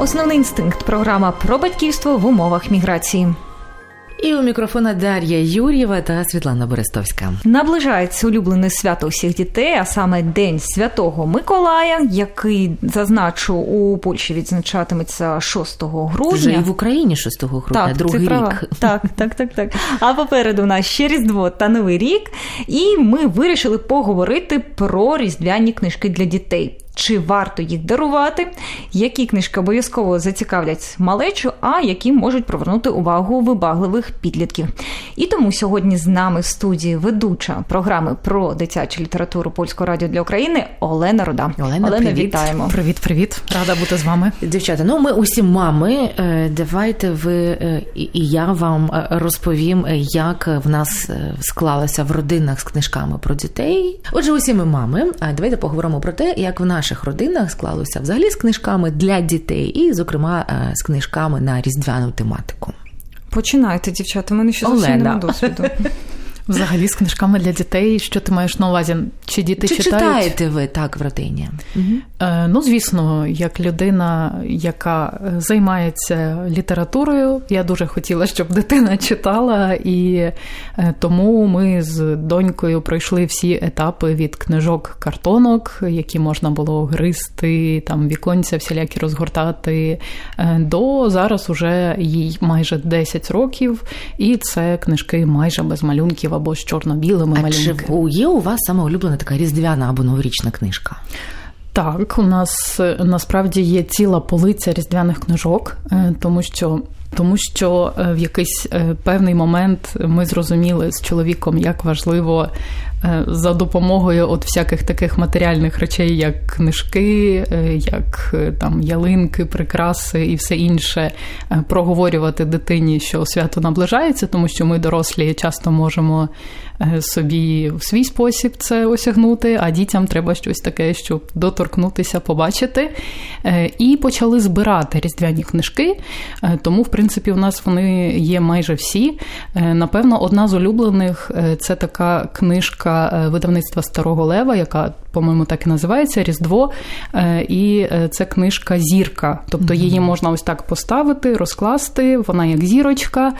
Основний інстинкт програма про батьківство в умовах міграції. І у мікрофона Дар'я Юр'єва та Світлана Берестовська. Наближається улюблене свято усіх дітей, а саме День Святого Миколая, який зазначу у Польщі відзначатиметься 6 грудня. Вже і в Україні 6 грудня, так, другий рік. Так, так, так, так. А попереду у нас ще Різдво та Новий рік, і ми вирішили поговорити про різдвяні книжки для дітей. Чи варто їх дарувати? Які книжки обов'язково зацікавлять малечу, а які можуть привернути увагу вибагливих підлітків? І тому сьогодні з нами в студії ведуча програми про дитячу літературу польського радіо для України Олена Рода. Олена, привіт. вітаємо. Привіт, привіт, рада бути з вами. Дівчата, ну ми усі мами. Е, Давайте ви е, і я вам е, розповім, як в нас склалося в родинах з книжками про дітей. Отже, усі ми мами. А давайте поговоримо про те, як в наших родинах склалося взагалі з книжками для дітей, і, зокрема, е, з книжками на різдвяну тематику. Починайте, дівчата. ми мене ще зовсім Олена. досвіду. Взагалі з книжками для дітей. Що ти маєш на увазі? Чи діти Чи читають? читаєте ви так в родині? Е, ну, звісно, як людина, яка займається літературою, я дуже хотіла, щоб дитина читала, і е, тому ми з донькою пройшли всі етапи від книжок картонок, які можна було гризти, там віконця всілякі розгортати, е, до зараз уже їй майже 10 років, і це книжки майже без малюнків або з чорно-білими А чи є у вас саме улюблена така різдвяна або новорічна книжка? Так, у нас е, насправді є ціла полиця різдвяних книжок, е, тому що. Тому що е, в якийсь е, певний момент ми зрозуміли з чоловіком, як важливо е, за допомогою от всяких таких матеріальних речей, як книжки, як там ялинки, прикраси і все інше, проговорювати дитині, що свято наближається, тому що ми дорослі часто можемо собі в свій спосіб це осягнути, а дітям треба щось таке, щоб доторкнутися, побачити. І почали збирати різдвяні книжки. Тому, в принципі, у нас вони є майже всі. Е, Напевно, одна з улюблених е, це така книжка е, видавництва Старого Лева, яка, по-моєму, так і називається Різдво. І це книжка Зірка. Тобто її можна ось так поставити, розкласти. Вона як зірочка,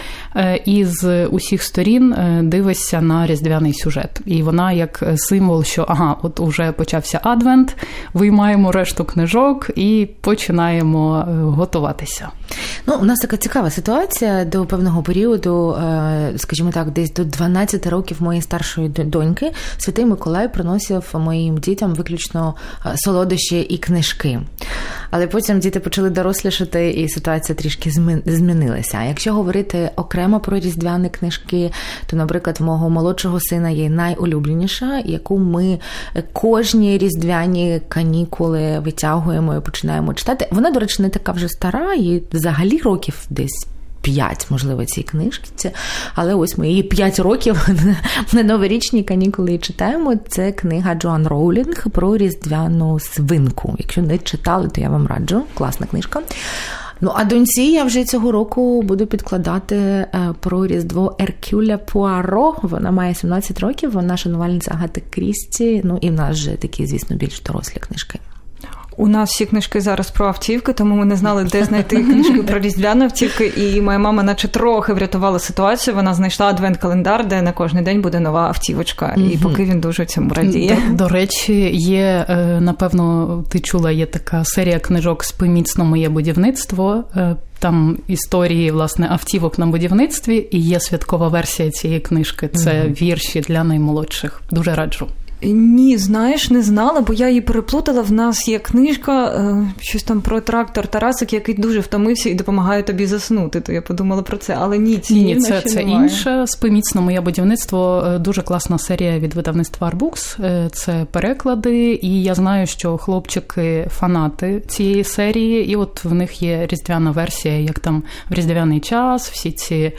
і з усіх сторін дивишся на різдвяний сюжет. І вона як символ, що ага, от уже почався адвент, виймаємо решту книжок і починаємо готуватися. Ну, у нас така цікава ситуація до певного періоду, е, скажімо так, десь до 12 років моєї старшої доньки Святий Миколай приносив моїм дітям виключно е, солодощі і книжки. Але потім діти почали дорослішати, і ситуація трішки змінилася. Якщо говорити окремо про різдвяні книжки, то, наприклад, в мого молодшого сина є найулюбленіша, яку ми кожні різдвяні канікули витягуємо і починаємо читати. Вона, до речі, не така вже стара, їй взагалі років десь. П'ять, можливо, цій книжці, але ось ми її п'ять років на новорічні канікули читаємо. Це книга Джоан Роулінг про різдвяну свинку. Якщо не читали, то я вам раджу. Класна книжка. Ну, а доньці я вже цього року буду підкладати е, про Різдво Еркюля Пуаро. Вона має 17 років, вона шанувальниця Агати Крісті. Ну і в нас вже такі, звісно, більш дорослі книжки. У нас всі книжки зараз про автівки, тому ми не знали, де знайти книжки про різдвяні автівки. І моя мама, наче трохи врятувала ситуацію. Вона знайшла адвент-календар, де на кожен день буде нова автівочка. І поки він дуже цьому радіє. До, до речі, є е, напевно, ти чула, є така серія книжок «Спи моє будівництво. Е, Там історії власне автівок на будівництві, і є святкова версія цієї книжки. Це вірші для наймолодших. Дуже раджу. Ні, знаєш, не знала, бо я її переплутала. В нас є книжка, е, щось там про трактор Тарасик, який дуже втомився і допомагає тобі заснути. То я подумала про це, але ні, Ні, ні, це, це немає. інше. Спи міцно моє будівництво. Е, Дуже класна серія від видавництва Арбукс. Е, Це переклади, і я знаю, що хлопчики фанати цієї серії, і от в них є різдвяна версія, як там в різдвяний час, всі ці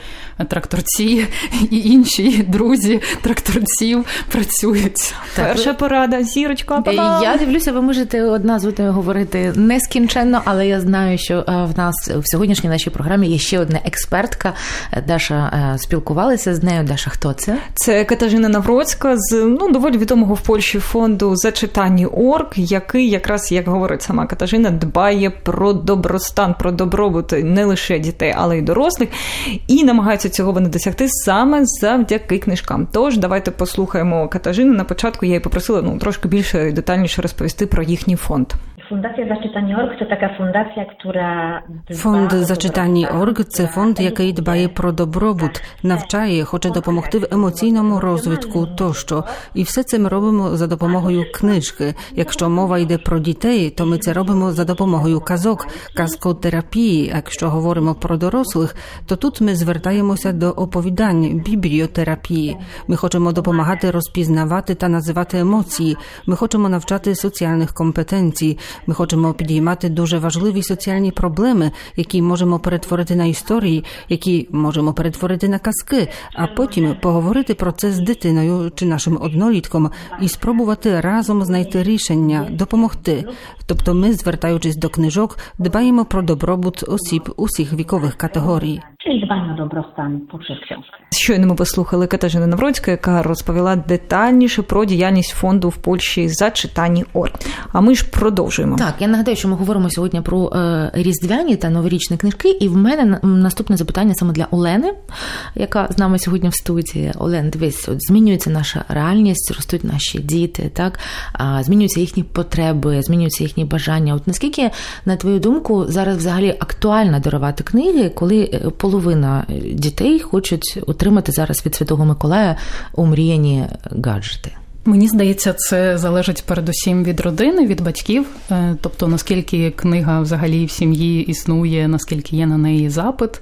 тракторці і інші друзі тракторців працюють. Перша порада, зірочка. Е, па-па! Я дивлюся, ви можете одна з одною говорити нескінченно, але я знаю, що е, в нас в сьогоднішній нашій програмі є ще одна експертка. Е, Даша спілкувалася з нею. Даша, хто це? Це Катажина Навроцька з ну доволі відомого в Польщі фонду зачитання орг, який якраз як говорить сама Катажина, дбає про добростан, про добробут не лише дітей, але й дорослих, і намагаються цього вони досягти саме завдяки книжкам. Тож давайте послухаємо Катажину. На початку я її попросила ну трошки більше і детальніше розповісти про їхній фонд. Fundacja Zaczytanie.org to taka fundacja, która Зачитання dobrostan, це фонд, який дбає про добробут, навчає, хоче допомогти в емоційному розвитку тощо. І все це ми робимо за допомогою книжки. Якщо мова йде про дітей, то ми це робимо за допомогою казок, казкотерапії. А Якщо говоримо про дорослих, то тут ми звертаємося до оповідань бібліотерапії. Ми хочемо допомагати розпізнавати та називати емоції. Ми хочемо навчати соціальних компетенцій. Ми хочемо підіймати дуже важливі соціальні проблеми, які можемо перетворити на історії, які можемо перетворити на казки, а потім поговорити про це з дитиною чи нашим однолітком і спробувати разом знайти рішення, допомогти. Тобто, ми, звертаючись до книжок, дбаємо про добробут осіб усіх вікових категорій. Czyli dbanie o dobrostan. Щойно ми послухали Катажину Навроцька, яка розповіла детальніше про діяльність фонду в Польщі зачитання орг. А ми ж продовжуємо. Так, я нагадаю, що ми говоримо сьогодні про е, різдвяні та новорічні книжки. І в мене наступне запитання саме для Олени, яка з нами сьогодні в студії. Олен, дивись, от змінюється наша реальність, ростуть наші діти, так а, змінюються їхні потреби, змінюються їхні бажання. От наскільки, на твою думку, зараз взагалі актуально дарувати книги, коли е, половина дітей хочуть отримати зараз від Святого Миколая умріяні гаджети? Мені здається, це залежить передусім від родини, від батьків, Е, тобто наскільки книга взагалі в сім'ї існує, наскільки є на неї запит,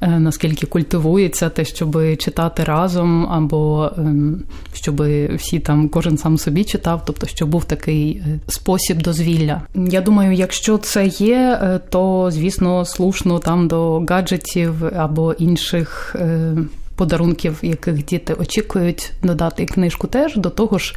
наскільки культивується те, щоб читати разом, або ем, щоб всі там кожен сам собі читав, тобто щоб був такий е, спосіб дозвілля. Я думаю, якщо це є, е, то звісно слушно там до гаджетів або інших. Подарунків, яких діти очікують додати книжку теж. До того ж,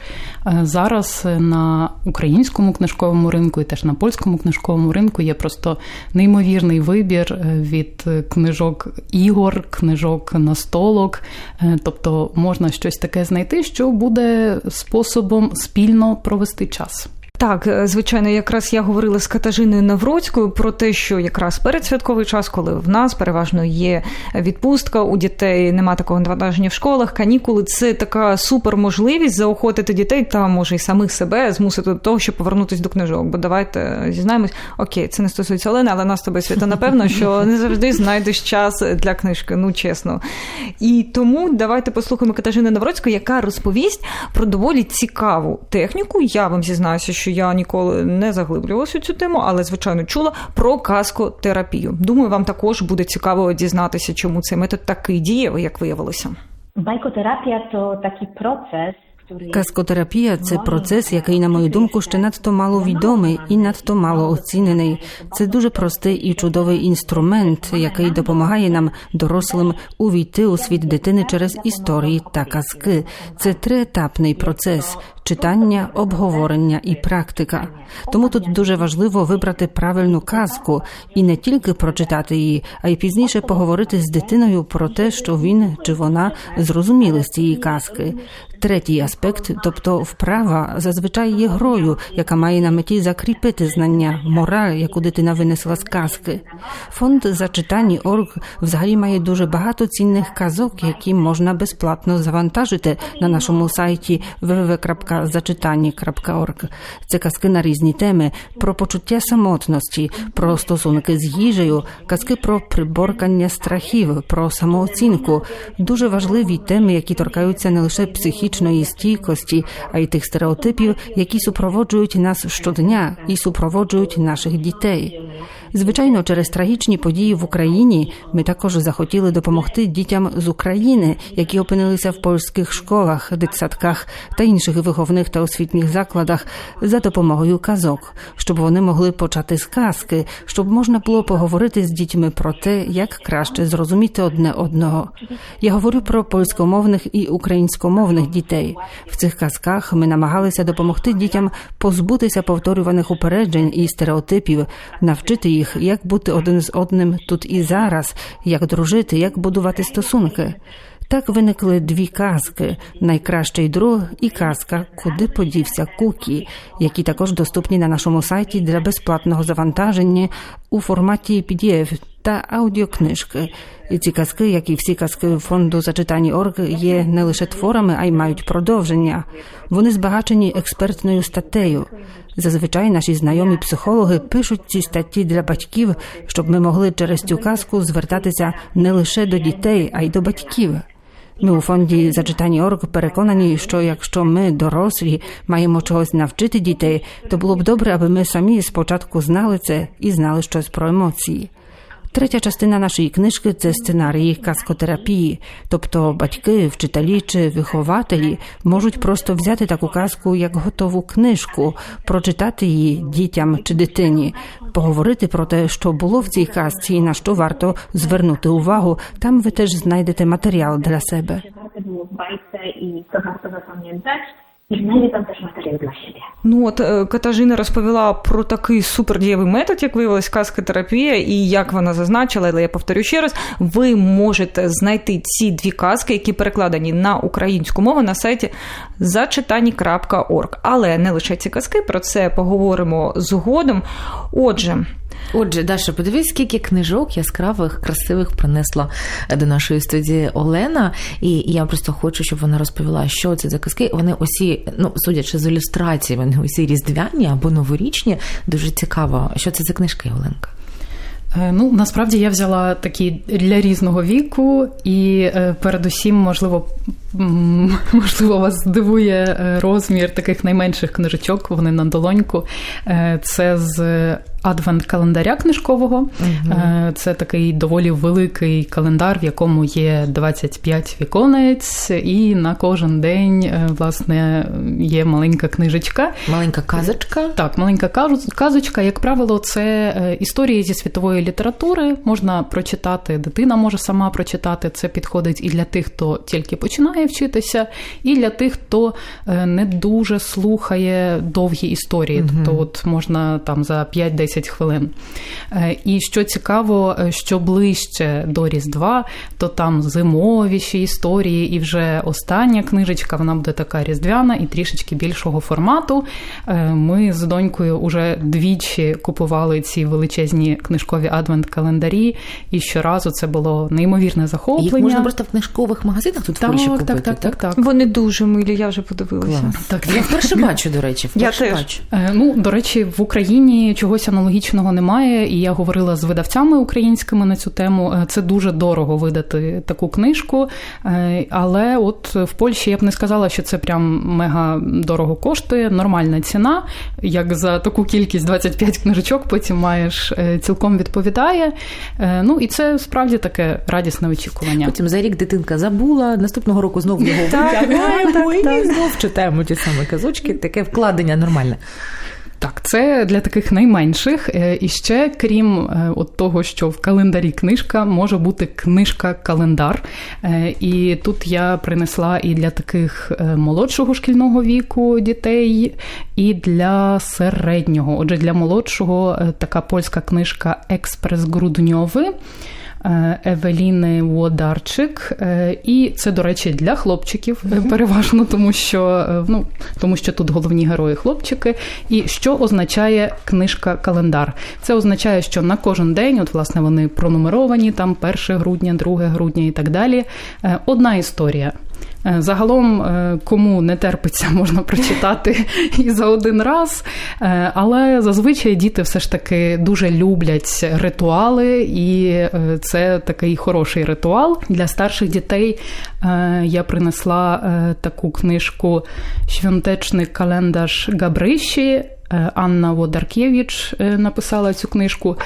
е, зараз на українському книжковому ринку і теж на польському книжковому ринку є просто неймовірний вибір е, від книжок ігор, книжок настолок. Е, Тобто можна щось таке знайти, що буде способом спільно провести час. Так, е, звичайно, якраз я говорила з Катажиною Навроцькою про те, що якраз передсвятковий час, коли в нас переважно є відпустка, у дітей нема такого навантаження в школах, канікули це така супер можливість заохотити дітей та може і самих себе змусити до того, щоб повернутися до книжок. Бо давайте зізнаємось, окей, це не стосується Олени, але нас з тобою свята, напевно, що не завжди знайдеш час для книжки. Ну чесно. І тому давайте послухаємо Катажину Навроцьку, яка розповість про доволі цікаву техніку. Я вам зізнаюся, що я ніколи не заглиблювалася у цю тему, але звичайно чула про казкотерапію. Думаю, вам також буде цікаво дізнатися, чому цей метод такий дієвий, як виявилося. To taki proces, który Казкотерапія це процес, який, на мою думку, ще надто мало відомий і надто мало оцінений. Це дуже простий і чудовий інструмент, який допомагає нам, дорослим, увійти у світ дитини через історії та казки. Це триетапний процес. Читання, обговорення і практика. Тому тут дуже важливо вибрати правильну казку і не тільки прочитати її, а й пізніше поговорити з дитиною про те, що він чи вона зрозуміли з цієї казки. Третій аспект, тобто вправа, зазвичай є грою, яка має на меті закріпити знання, мораль, яку дитина винесла з казки. Фонд зачитання орг взагалі має дуже багато цінних казок, які можна безплатно завантажити на нашому сайті www.зачитання.org. Це казки на різні теми про почуття самотності, про стосунки з їжею, казки про приборкання страхів, про самооцінку. Дуже важливі теми, які торкаються не лише психічної стійкості, а й тих стереотипів, які супроводжують нас щодня і супроводжують наших дітей. Звичайно, через трагічні події в Україні ми також захотіли допомогти дітям з України, які опинилися в польських школах, дитсадках та інших виховних та освітніх закладах за допомогою казок, щоб вони могли почати з казки, щоб можна було поговорити з дітьми про те, як краще зрозуміти одне одного. Я говорю про польськомовних і українськомовних дітей. В цих казках ми намагалися допомогти дітям позбутися повторюваних упереджень і стереотипів, навчити їх, як бути один з одним тут і зараз, як дружити, як будувати стосунки. Так виникли дві казки: найкращий друг і казка Куди подівся Кукі, які також доступні на нашому сайті для безплатного завантаження у форматі PDF та аудіокнижки. І ці казки, як і всі казки фонду зачитані орг, є не лише творами, а й мають продовження. Вони збагачені експертною статтею. Зазвичай наші знайомі психологи пишуть ці статті для батьків, щоб ми могли через цю казку звертатися не лише до дітей, а й до батьків. Ми у фонді зачитані орг переконані, що якщо ми, дорослі, маємо чогось навчити дітей, то було б добре, аби ми самі спочатку знали це і знали щось про емоції. Третя частина нашої книжки це сценарії казкотерапії, тобто батьки, вчителі чи вихователі можуть просто взяти таку казку як готову книжку, прочитати її дітям чи дитині, поговорити про те, що було в цій казці і на що варто звернути увагу. Там ви теж знайдете матеріал для себе. Też materiał dla siebie. Ну от е, Катажина розповіла про такий супердієвий метод, як виявилась казка-терапія, і як вона зазначила, але я повторю ще раз, ви можете знайти ці дві казки, які перекладені на українську мову на сайті зачитані.орг. Але не лише ці казки, про це поговоримо згодом. Отже. Отже, Даша, подивись, скільки книжок яскравих, красивих принесла до нашої студії Олена. І я просто хочу, щоб вона розповіла, що це за казки. Вони усі, ну судячи з ілюстрацій, вони усі різдвяні або новорічні. Дуже цікаво, що це за книжки, Оленка. Е, Ну, насправді я взяла такі для різного віку, і е, передусім, можливо, можливо, вас здивує е, розмір таких найменших книжечок. Вони на долоньку. Е, Це з адвент-календаря книжкового. Е, Це такий доволі великий календар, в якому є 25 віконець, і на кожен день, власне, є маленька книжечка. Маленька казочка. Так, маленька казочка, як правило, це історії зі світової літератури. Можна прочитати, дитина може сама прочитати. Це підходить і для тих, хто тільки починає вчитися, і для тих, хто е, не дуже слухає довгі історії. Тобто, от можна там за 5-10 хвилин. Е, І що цікаво, е, що ближче до Різдва, то там зимовіші історії, і вже остання книжечка, вона буде така різдвяна і трішечки більшого формату. Ми з донькою уже двічі купували ці величезні книжкові адвент-календарі, і щоразу це було неймовірне захоплення. Їх можна просто в книжкових магазинах тут в Польщі купити. Так, так, так. так. Вони дуже милі, я вже подивилася. Клас. Так, Я вперше бачу, до речі, Я вперше теж. бачу. Е, Ну, до речі, в Україні чогось аналогічного немає, і я говорила з видавцями українськими на цю тему. Е, Це дуже дорого видати таку книжку. Е, Але от в Польщі я б не сказала, що це прям мега дорого коштує. Нормальна ціна. Як за таку кількість 25 книжечок, потім маєш е, цілком відповідає. Е, Ну і це справді таке радісне очікування. Потім за рік дитинка забула, наступного року знову його витягуємо і знов читаємо ті самі казочки. Таке вкладення нормальне. Так, це для таких найменших. Е, І ще, крім е, от того, що в календарі книжка може бути книжка-календар. Е, І тут я принесла і для таких молодшого шкільного віку дітей, і для середнього. Отже, для молодшого така польська книжка Експрес Грудньови. Е, Евеліни Водарчик, Е, і це, до речі, для хлопчиків е, переважно, тому що ну тому що тут головні герої хлопчики. І що означає книжка календар? Це означає, що на кожен день, от власне вони пронумеровані, там 1 грудня, 2 грудня і так далі. Одна історія. Е, Загалом, е, кому не терпиться, можна прочитати і за один раз. Е, Але зазвичай діти все ж таки дуже люблять ритуали, і це такий хороший ритуал. Для старших дітей я принесла таку книжку Świąteczny календар Габриші. Анна Водаркєвич е, написала цю книжку.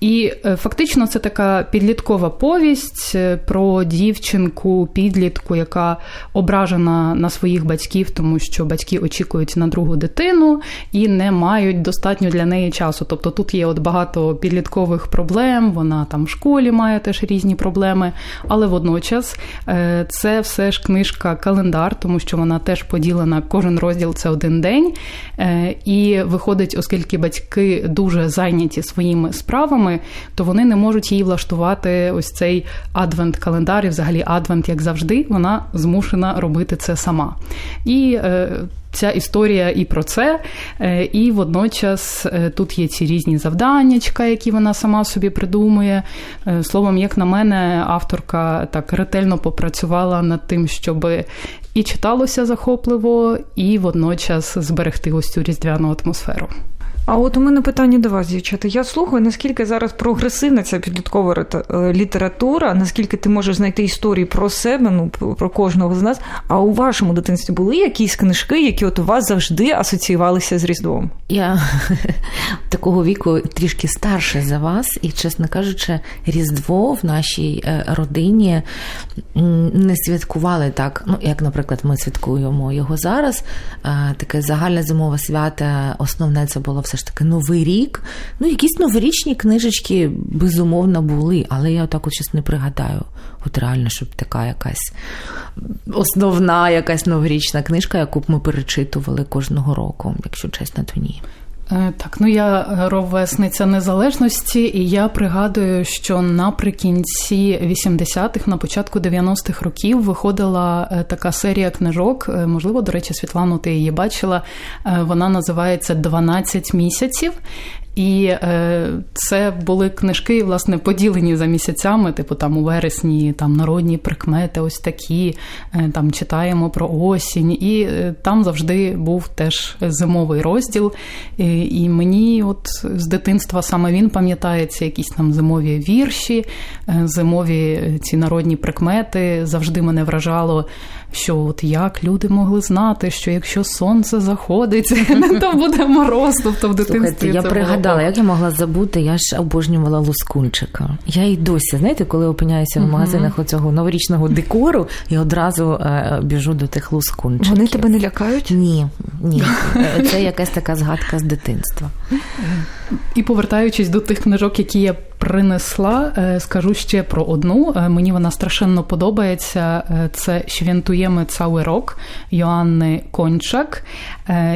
І е, фактично це така підліткова повість е, про дівчинку, підлітку, яка ображена на своїх батьків, тому що батьки очікують на другу дитину і не мають достатньо для неї часу. Тобто тут є от багато підліткових проблем, вона там в школі має теж різні проблеми, але водночас е, це все ж книжка календар, тому що вона теж поділена, кожен розділ це один день. І виходить, оскільки батьки дуже зайняті своїми справами, то вони не можуть їй влаштувати ось цей адвент-календар, і взагалі адвент, як завжди, вона змушена робити це сама. І е, Ця історія і про це, е, і водночас е, тут є ці різні завданнячка, які вона сама собі придумує. Словом, як на мене, авторка так ретельно попрацювала над тим, щоб і читалося захопливо, і водночас зберегти ось цю різдвяну атмосферу. А от у мене питання до вас, дівчата. Я слухаю, наскільки зараз прогресивна ця підліткова е, література, наскільки ти можеш знайти історії про себе, ну про кожного з нас. А у вашому дитинстві були якісь книжки, які от у вас завжди асоціювалися з Різдвом? Я такого віку трішки старше за вас, і, чесно кажучи, Різдво в нашій е, родині не святкували так. Ну, як, наприклад, ми святкуємо його зараз. Е, Таке загальне зимове свято, основне це було все ж таки Новий рік. Ну, якісь новорічні книжечки, безумовно, були, але я так от щось не пригадаю. От реально, щоб така якась основна якась новорічна книжка, яку б ми перечитували кожного року, якщо чесно, то ні. Е, Так, ну я ровесниця незалежності, і я пригадую, що наприкінці 80-х, на початку 90-х років виходила е, така серія книжок. е, Можливо, до речі, Світлану, ти її бачила. Е, Вона називається «12 місяців. І е, це були книжки, власне, поділені за місяцями, типу там у вересні там народні прикмети, ось такі, е, там читаємо про осінь, і е, там завжди був теж зимовий розділ. І, і мені, от з дитинства саме він пам'ятається, якісь там зимові вірші, е, зимові е, ці народні прикмети. Завжди мене вражало, що от як люди могли знати, що якщо сонце заходить, то буде мороз. Тобто в дитинстві Слухайте, я пригадала, було. як я могла забути, я ж обожнювала лускунчика. Я і досі, знаєте, коли опиняюся в магазинах оцього новорічного декору, я одразу е, біжу до тих лускунчиків. Вони тебе не лякають? Ні, ні. Е, Це якась така згадка з дитинства. І повертаючись до тих книжок, які я принесла, е, скажу ще про одну. Е, Мені вона страшенно подобається. Е, Це Świętujemy cały рок Йоанни Кончак.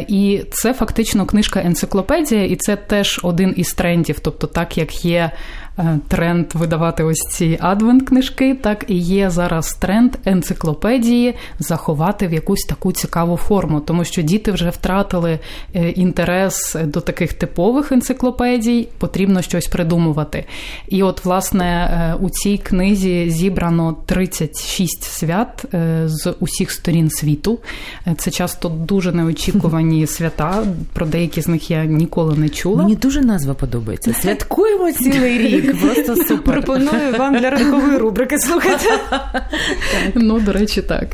І це фактично книжка енциклопедія, і це теж один із трендів. Тобто, так як є тренд видавати ось ці адвент-книжки, так і є зараз тренд енциклопедії заховати в якусь таку цікаву форму, тому що діти вже втратили е, інтерес до таких типових енциклопедій, потрібно щось придумувати. І от, власне, е, у цій книзі зібрано 36 свят е, з усіх сторін світу. Е, Це часто дуже неочікувані свята. Про деякі з них я ніколи не чула. Мені дуже назва подобається. Святкуємо цілий рік. Просто супер. Пропоную вам для ранкової рубрики слухати. Ну, до речі, так.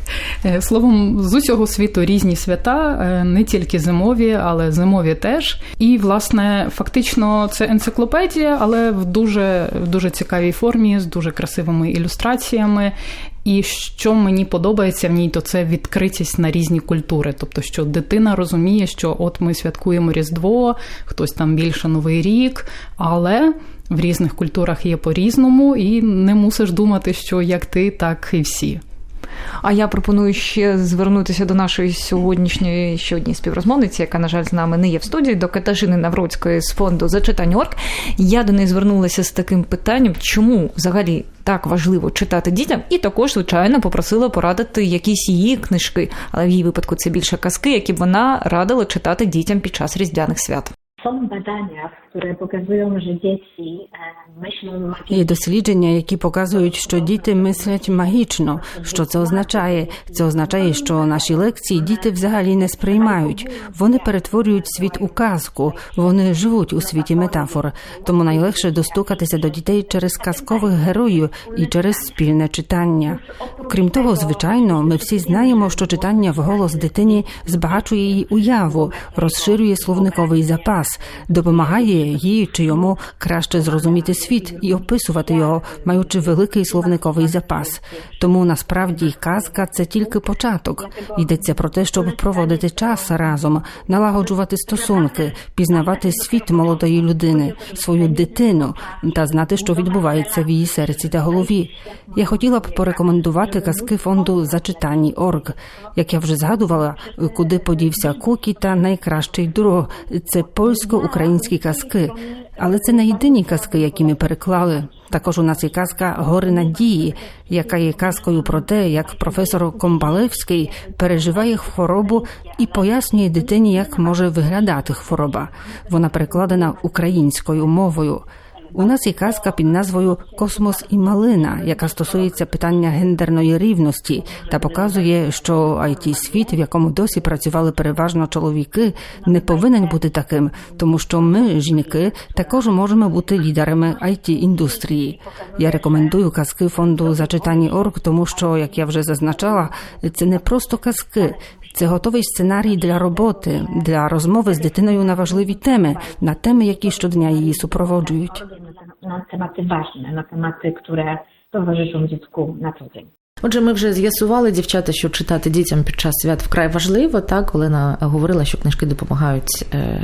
Е, Словом, з усього світу різні свята, е, не тільки зимові, але зимові теж. І, власне, фактично, це енциклопедія, але в дуже, в дуже цікавій формі, з дуже красивими ілюстраціями. І що мені подобається в ній, то це відкритість на різні культури. Тобто, що дитина розуміє, що от ми святкуємо Різдво, хтось там більше Новий рік, але в різних культурах є по-різному, і не мусиш думати, що як ти, так і всі. А я пропоную ще звернутися до нашої сьогоднішньої ще однієї співрозмовниці, яка, на жаль, з нами не є в студії, до Катажини Навроцької з фонду «Зачитань.орг». Я до неї звернулася з таким питанням, чому взагалі так важливо читати дітям, і також, звичайно, попросила порадити якісь її книжки, але в її випадку це більше казки, які б вона радила читати дітям під час різдвяних свят. Są badania, które pokazują, że dzieci e, myślą Є дослідження, які показують, що діти мислять магічно. Що це означає? Це означає, що наші лекції діти взагалі не сприймають. Вони перетворюють світ у казку, вони живуть у світі метафор. Тому найлегше достукатися до дітей через казкових героїв і через спільне читання. Крім того, звичайно, ми всі знаємо, що читання вголос дитині збагачує її уяву, розширює словниковий запас, допомагає їй чи йому краще зрозуміти світ і описувати його, маючи великий словниковий запас. Тому насправді казка це тільки початок. Йдеться про те, щоб проводити час разом, налагоджувати стосунки, пізнавати світ молодої людини, свою дитину та знати, що відбувається в її серці та голові. Я хотіла б порекомендувати казки фонду Зачитані Орг. Як я вже згадувала, куди подівся Кукі та найкращий друг. Це польсько-українські казки. Але це не єдині казки, які ми переклали. Також у нас є казка Гори надії, яка є казкою про те, як професор Комбалевський переживає хворобу і пояснює дитині, як може виглядати хвороба. Вона перекладена українською мовою. У нас є казка під назвою Космос і малина, яка стосується питання гендерної рівності та показує, що it світ, в якому досі працювали переважно чоловіки, не повинен бути таким, тому що ми, жінки, також можемо бути лідерами it індустрії. Я рекомендую казки фонду зачитані орг, тому що, як я вже зазначала, це не просто казки. Це готовий сценарій для роботи, для розмови з дитиною на важливі теми, на теми, які щодня її супроводжують. Na, tematy ważne, na tematy, które towarzyszą dziecku na co dzień. Отже, ми вже з'ясували, дівчата, що читати дітям під час свят вкрай важливо. Так, Олена говорила, що книжки допомагають е,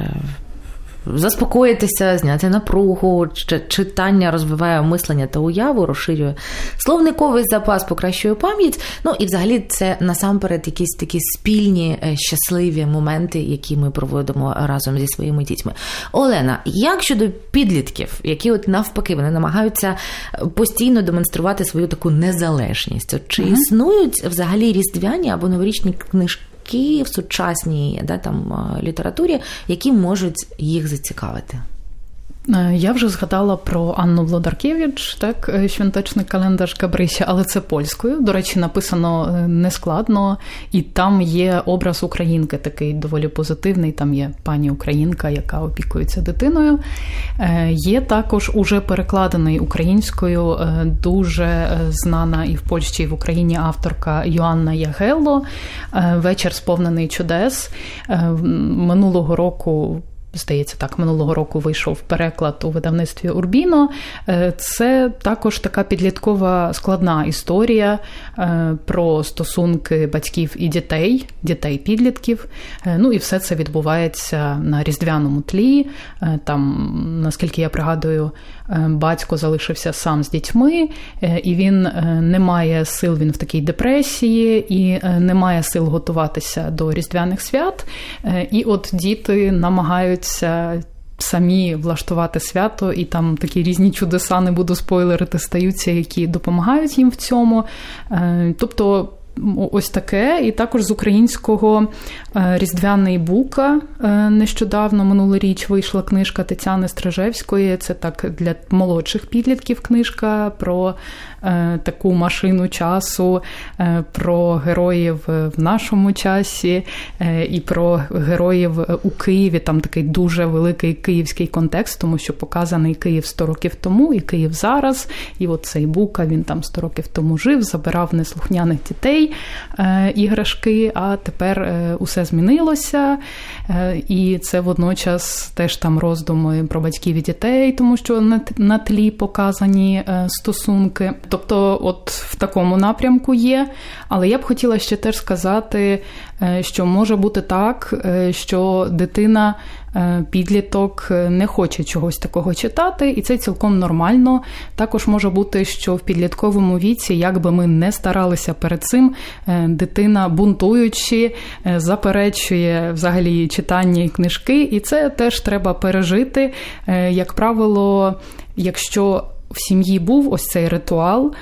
заспокоїтися, зняти напругу, читання розвиває мислення та уяву, розширює словниковий запас, покращує пам'ять. Ну і взагалі це насамперед якісь такі спільні е, щасливі моменти, які ми проводимо разом зі своїми дітьми. Олена, як щодо підлітків, які от навпаки вони намагаються постійно демонструвати свою таку незалежність? От чи існують взагалі різдвяні або новорічні книжки? В сучасній да, там, е, літературі, які можуть їх зацікавити. Е, Я вже згадала про Анну Влодаркевич, так, е, календар Габрися, але це польською. До речі, написано е, нескладно, і там є образ українки, такий доволі позитивний. Там є пані Українка, яка опікується дитиною. Є також уже перекладений українською дуже знана і в Польщі, і в Україні авторка Йоанна Ягелло е, Вечір сповнений чудес. Минулого року здається, так минулого року вийшов переклад у видавництві Урбіно. Е, Це також така підліткова складна історія е, про стосунки батьків і дітей, дітей-підлітків. Е, Ну і все це відбувається на різдвяному тлі. Там, наскільки я пригадую, батько залишився сам з дітьми, е, і він е, не має сил, він в такій депресії і е, не має сил готуватися до різдвяних свят. Е, І от діти намагаються самі влаштувати свято, і там такі різні чудеса, не буду спойлерити, стаються, які допомагають їм в цьому. Е, Тобто. Ось таке, і також з українського е, Різдвяний Бука е, нещодавно минулоріч вийшла книжка Тетяни Стрижевської. Це так для молодших підлітків книжка про е, таку машину часу, про героїв в нашому часі і про героїв у Києві. Там такий дуже великий київський контекст, тому що показаний Київ 100 років тому і Київ зараз. І от цей Бука він там 100 років тому жив, забирав неслухняних дітей е, іграшки, а тепер е, усе змінилося. Е, і це водночас теж там роздуми про батьків і дітей, тому що на, тлі показані стосунки. Тобто, от в такому напрямку є. Але я б хотіла ще теж сказати, що може бути так, що дитина. Е, Підліток е, не хоче чогось такого читати, і це цілком нормально. Також може бути, що в підлітковому віці, як би ми не старалися перед цим, е, дитина бунтуючи, заперечує взагалі читання і книжки, і це теж треба пережити. Як правило, якщо в сім'ї був ось цей ритуал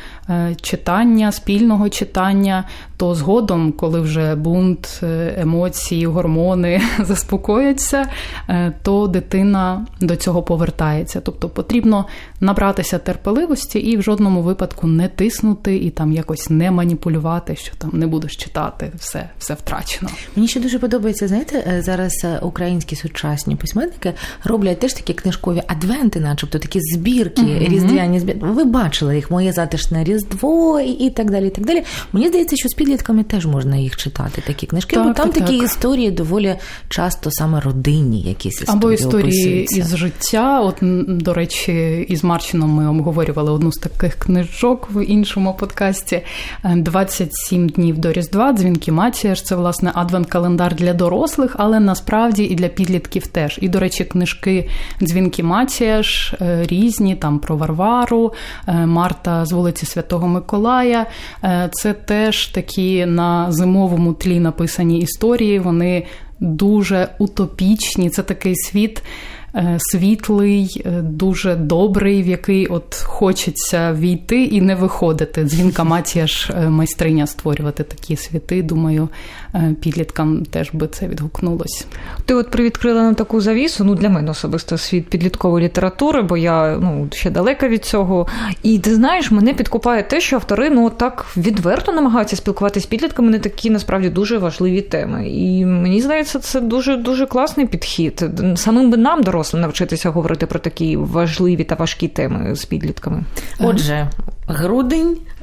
читання, спільного читання, то згодом, коли вже бунт, е, емоції, гормони заспокояться, е, то дитина до цього повертається. Тобто потрібно набратися терпеливості і в жодному випадку не тиснути і там якось не маніпулювати, що там не будеш читати, все, все втрачено. Мені ще дуже подобається, знаєте, е, зараз українські сучасні письменники роблять теж такі книжкові адвенти, начебто такі збірки, різдвяні збірки. Ви бачили їх, моє затишне різдво і, так далі. і так далі. Мені здається, що з підлітками теж можна їх читати, такі книжки, бо там так, такі так. історії доволі часто саме родинні якісь історії. Або історії описуються. із життя. От, до речі, із Марчином ми обговорювали одну з таких книжок в іншому подкасті. Е, 27 днів до Різдва, дзвінки Матіяш. Це власне адвент-календар для дорослих, але насправді і для підлітків теж. І, до речі, книжки Дзвінки Матіяш е, різні, там про Варвару, е, Марта з вулиці Святого Миколая. Е, Це теж такі на зимовому тлі написані історії. Вони дуже утопічні. Це такий світ е, світлий, е, дуже добрий, в який от хочеться війти і не виходити. Дзвінка Матія ж е, майстриня створювати такі світи. Думаю, підліткам теж би це відгукнулось. Ти от привідкрила нам таку завісу. Ну для мене особисто світ підліткової літератури, бо я ну ще далека від цього. І ти знаєш, мене підкупає те, що автори ну так відверто намагаються спілкуватися з підлітками на такі насправді дуже важливі теми. І мені здається, це дуже дуже класний підхід. Самим би нам дорослим навчитися говорити про такі важливі та важкі теми з підлітками. Отже, грудень, е,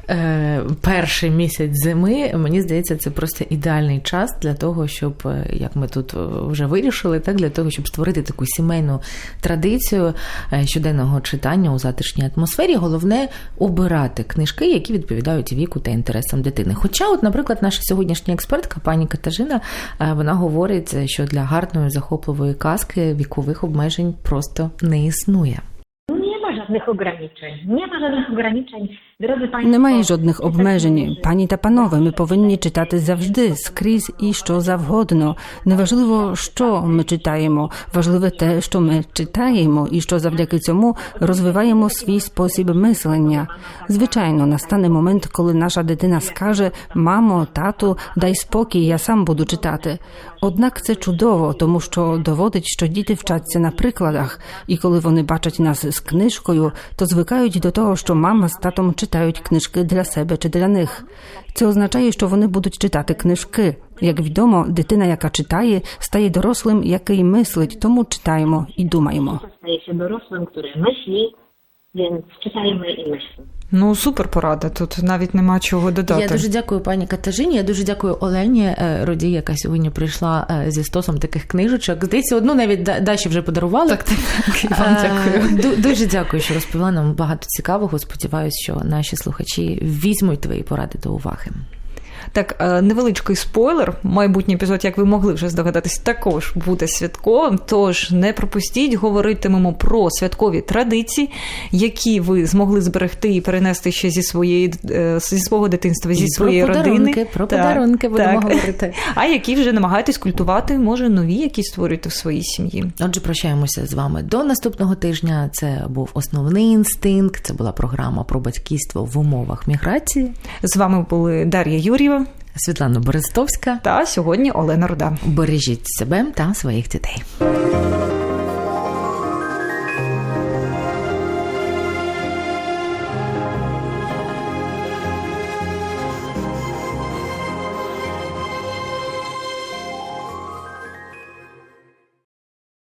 перший місяць зими, мені здається, це просто ідеальний час для того, щоб, е, як ми тут е, вже вирішили, так для того, щоб створити таку сімейну традицію е, щоденного читання у затишній атмосфері. Головне обирати книжки, які відповідають віку та інтересам дитини. Хоча, от, наприклад, наша сьогоднішня експертка, пані Катажина, е, вона говорить, що для гарної захопливої казки вікових обмежень просто не існує. Nie ma żadnych ograniczeń. Nie ma. Немає жодних обмежень. Пані та панове, ми повинні читати завжди, скрізь і що завгодно. Неважливо, що ми читаємо, важливе те, що ми читаємо, і що завдяки цьому розвиваємо свій спосіб мислення. Звичайно, настане момент, коли наша дитина скаже: Мамо, тату, дай спокій, я сам буду читати. Однак це чудово, тому що доводить, що діти вчаться на прикладах, і коли вони бачать нас з книжкою, то звикають до того, що мама з татом читають книжки для себе чи для них. Це означає, що вони будуть читати книжки. Як відомо, дитина, яка читає, стає дорослим, який мислить, тому читаємо і думаємо. Стає дорослим, який мислить, więc czytajmy i myślmy. Ну супер порада. Тут навіть нема чого додати. Я дуже дякую пані Катажині. Я дуже дякую Олені е, Роді, яка сьогодні прийшла е, зі стосом таких книжечок. Здається, одну навіть Да- Даші вже подарували. Так, так. Вам Е, дякую. ду- Дуже дякую, що розповіла нам багато цікавого. Сподіваюсь, що наші слухачі візьмуть твої поради до уваги. Так, е, невеличкий спойлер. Майбутній епізод, як ви могли вже здогадатись, також буде святковим. Тож не пропустіть, говоритимемо про святкові традиції, які ви змогли зберегти і перенести ще зі своєї е, зі свого дитинства, зі І своєї про родини. про подарунки будемо говорити. А які вже намагаєтесь культувати, може, нові, які створюєте в своїй сім'ї. Отже, прощаємося з вами до наступного тижня. Це був основний інстинкт. Це була програма про батьківство в умовах міграції. З вами були Дар'я Юр'єва Світлана Берестовська. та сьогодні Олена Руда. Бережіть себе та своїх дітей.